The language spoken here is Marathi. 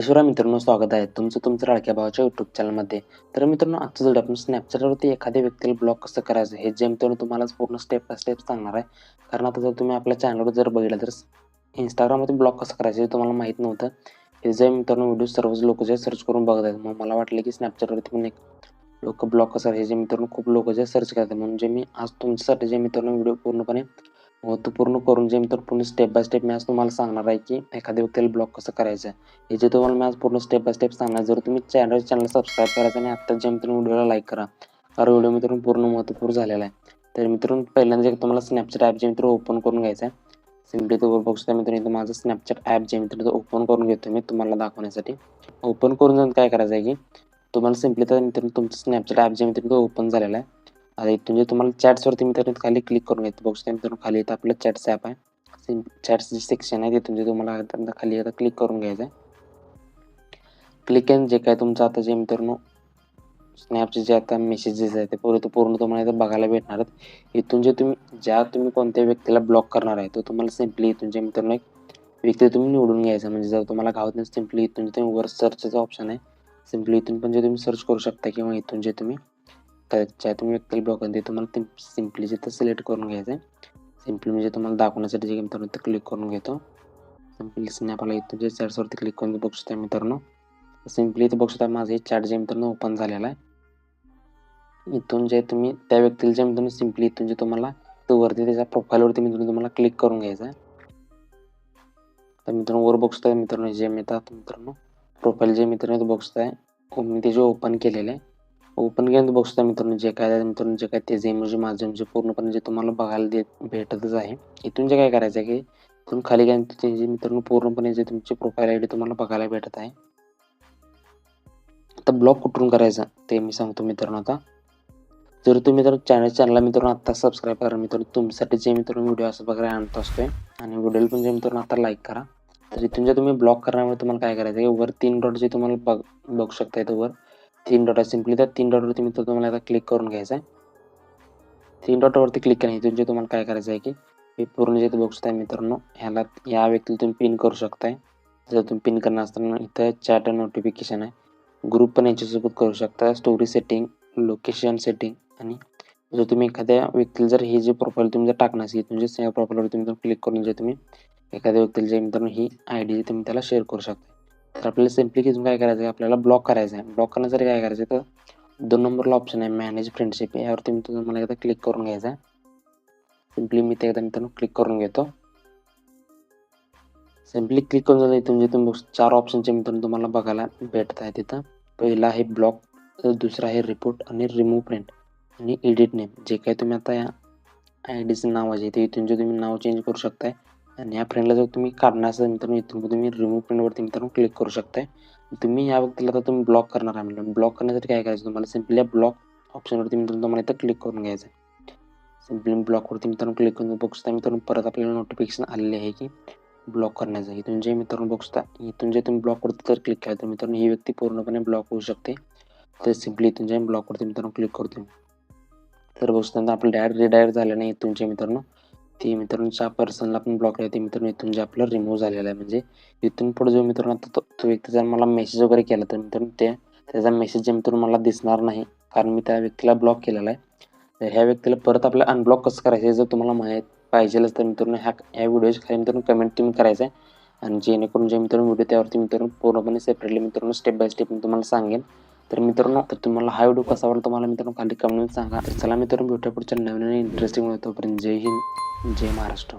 शिवराय मित्रांनो स्वागत आहे तुमचं तुमचं लाडक्या भावाच्या युट्यूब चॅनलमध्ये तर मित्रांनो आजचं जोड आपण स्नॅपचॅटवरती एखाद्या व्यक्तीला ब्लॉक कसं करायचं हे जे तुम्हाला पूर्ण स्टेप बाय स्टेप सांगणार आहे. कारण आता जर तुम्ही आपल्या चॅनलवर जर बघितलं तर इंस्टाग्राममध्ये ब्लॉक कसं करायचं हे तुम्हाला माहीत नव्हतं. हे जे मित्रांनो व्हिडिओ सर्व लोक जे सर्च करून बघत आहेत मग मला वाटलं की स्नॅपचॅटवरती पण एक लोक ब्लॉक कसं हे जे मित्रांनो खूप लोक जे सर्च करतात म्हणजे मी आज तुमच्यासाठी जे मित्रांनो व्हिडिओ पूर्णपणे महत्त्वपूर्ण करून जे तर पूर्ण स्टेप बाय स्टेप मी आज तुम्हाला सांगणार आहे की एखाद्या व्यक्तीला ब्लॉक कसं करायचं. आहे हे जे तुम्हाला मी आज पूर्ण स्टेप बाय स्टेप सांगणार जर तुम्ही चॅनल चॅनल सबस्क्राईब करायचं आणि आत्ता जे मित्रांनो व्हिडिओला लाईक करा. कारण व्हिडिओ मित्रांनो पूर्ण महत्त्वपूर्ण झालेला आहे. तर मित्रांनो पहिल्यांदा जे तुम्हाला स्नॅपचॅट ॲप जे मित्र ओपन करून घ्यायचं आहे सिम्पली तो बघू शकता मित्रांनो इथं माझं स्नॅपचॅट ॲप जे मित्र ओपन करून घेतो मी तुम्हाला दाखवण्यासाठी. ओपन करून जाऊन काय करायचं आहे की तुम्हाला सिम्पली तर मित्रांनो तुमचं स्नॅपचॅट ॲप जे मित्रांनो तो ओपन झालेलं आहे आता इथून जे तुम्हाला चॅट्सवरती मित्रांनो खाली क्लिक करून घ्यायचं बघू शकता मित्रांनो खाली इथं आपलं चॅट्स ॲप आहे. सिम चॅट्स जे सेक्शन आहे तिथून जे तुम्हाला खाली आता क्लिक करून घ्यायचं आहे. क्लिक अँड जे काय तुमचं आता जे मित्रांनो स्नॅपचे जे आता मेसेजेस आहेत ते पूर्ण पूर्ण तुम्हाला इथं बघायला भेटणार आहेत. इथून जे तुम्ही ज्या तुम्ही कोणत्या व्यक्तीला ब्लॉक करणार आहे तो तुम्हाला सिम्पली इथून जे मित्रांनो एक व्यक्ती तुम्ही निवडून घ्यायचा म्हणजे जर तुम्हाला गावात नाही सिम्पली इथून जे तुम्ही वर सर्चचं ऑप्शन आहे सिम्पली इथून पण जे तुम्ही सर्च करू शकता किंवा इथून जे तुम्ही त्या ज्या तुम्ही व्यक्तीला ब्लॉक ते तुम्हाला ते सिम्पली जिथं सिलेक्ट करून घ्यायचं आहे सिम्पली म्हणजे तुम्हाला दाखवण्यासाठी जे मित्रांनो इथं क्लिक करून घेतो. सिम्पली स्नॅपला इथून जे चॅट्सवरती क्लिक करून बघू शकता मित्रांनो. सिम्पली इथं बघू शकता माझं हे चॅट जे मित्रांनो ओपन झालेला आहे. इथून जे तुम्ही त्या व्यक्तीला जे मित्रांनो सिम्पली इथून जे तुम्हाला तो वरती त्याच्या प्रोफाईलवरती मित्रांनो तुम्हाला क्लिक करून घ्यायचं आहे. तर मित्रांनो वर बघू शकता मित्रांनो जे मी मित्रांनो प्रोफाईल जे मित्रांनो बघू शकता मी ते जे ओपन केलेलं आहे ओपन गेम बघता मित्रांनो जे काय मित्रांनो जे काय त्याचे इमोजी माझे म्हणजे पूर्णपणे जे तुम्हाला बघायला देत भेटतच आहे. इथून जे काय करायचं आहे की इथून खाली काय जे मित्रांनो पूर्णपणे जे तुमची प्रोफाईल आय डी तुम्हाला बघायला भेटत आहे. आता ब्लॉक कुठून करायचा ते मी सांगतो मित्रांनो आता. जर तुम्ही तर चॅनल चॅनलला मित्रांनो आत्ता सबस्क्राईब करा मित्रांनो तुमच्यासाठी जे मित्रांनो व्हिडिओ असं वगैरे आणत असतोय आणि व्हिडिओला पण जे मित्रांनो आता लाईक करा. तर इथून जे तुम्ही ब्लॉक करण्यामुळे तुम्हाला काय करायचं आहे वर तीन डॉट जे तुम्हाला बघ बघू शकता इथं वर तीन डॉट आहे. सिम्पली त्या तीन तुम्ही मित्र तुम्हाला आता क्लिक करून घ्यायचं आहे. तीन डॉटवरती क्लिक करा इथून जे तुम्हाला काय करायचं आहे की हे पूर्ण जे बघू आहे मित्रांनो ह्याला या व्यक्तीला तुम्ही पिन करू शकताय. जर तुम्ही पिन करणार असताना इथं चॅट नोटिफिकेशन आहे. ग्रुप पण याच्यासोबत करू शकता. स्टोरी सेटिंग लोकेशन सेटिंग आणि जर तुम्ही एखाद्या व्यक्तीला जर हे जे प्रोफाईल तुम्ही जर टाकणार असेल तुमच्या या प्रोफाईलवर तुम्ही क्लिक करून जे तुम्ही एखाद्या व्यक्तीला जे मित्रांनो ही आय डी तुम्ही त्याला शेअर करू शकता. तर आपल्याला सिम्पली तिथून काय करायचं आहे आपल्याला ब्लॉक करायचं आहे ब्लॉक करण्यासाठी काय करायचं आहे तर दोन नंबरला ऑप्शन आहे मॅनेज फ्रेंडशिप यावरती मी तुम्हाला एकदा क्लिक करून घ्यायचं आहे सिम्पली मी ते एकदा मित्रांनो क्लिक करून घेतो. सिम्पली क्लिक करून जातं इथून जे तुम्ही चार ऑप्शनचे मित्रांनो तुम्हाला बघायला भेटत आहे तिथं. पहिला आहे ब्लॉक दुसरा आहे रिपोर्ट आणि रिमूव्ह प्रिंट आणि एडिट नेम जे काही तुम्ही आता या आय डीचं नाव आहे ते इथून जे तुम्ही नाव चेंज करू शकताय आणि या फ्रेंडला जर तुम्ही काढणार असेल मित्रांनो इथून तुम्ही रिमूव्ह फ्रेंडवरती मित्रांनो क्लिक करू शकताय. तुम्ही या व्यक्तीला आता तुम्ही ब्लॉक करणार आहे मित्रांनो. ब्लॉक करण्यासाठी काय करायचं तुम्हाला? सिम्पली या ब्लॉक ऑप्शनवरती मित्रांनो तुम्हाला इथं क्लिक करून घ्यायचं आहे. सिम्पली ब्लॉकवरती मित्रांनो क्लिक करून बघू शकता मित्रांनो परत आपल्याला नोटिफिकेशन आलेले आहे की ब्लॉक करण्याचं. इथून जे मित्रांनो बघू शकता इथून जे तुम्ही ब्लॉकवरती जर क्लिक केलं तर मित्रांनो ही व्यक्ती पूर्णपणे ब्लॉक होऊ शकते. तर सिम्पली इथून जे ब्लॉकवरती मित्रांनो क्लिक करतो. तर बघू शकता आपलं डायरेक्ट रिडायरेक्ट झालं नाही इथून जे मित्रांनो. ती मित्रांच्या पर्सनला आपण ब्लॉक केलं ते मित्रांनो इथून जे आपलं रिमूव्ह झालेलं आहे. म्हणजे इथून पुढे जो मित्रांनो आता तो तो व्यक्ती जर मला मेसेज वगैरे केला तर मित्रांनो ते त्याचा मेसेज जे मित्रांनो मला दिसणार नाही कारण मी त्या व्यक्तीला ब्लॉक केलेला आहे. तर ह्या व्यक्तीला परत आपलं अनब्लॉक कसं करायचं हे जर तुम्हाला माहीत पाहिजेलच तर मित्रांनो ह्या ह्या व्हिडिओच्या खाली मित्रांनो कमेंट तुम्ही करायचं आहे. आणि जेणेकरून जे मित्रांनो व्हिडिओ त्यावरती मित्रांनो पूर्णपणे सेपरेटली मित्रांनो स्टेप बाय स्टेप मी तुम्हाला सांगेन. तर मित्रांनो तर तुम्हाला हा व्हिडिओ कसा वाटला तुम्हाला मित्रांनो खाली कमेंट सांगा. तर चला मित्रांनो भेटूया पुढच्या नवीन इंटरेस्टिंग तोपर्यंत जय हिंद जय महाराष्ट्र.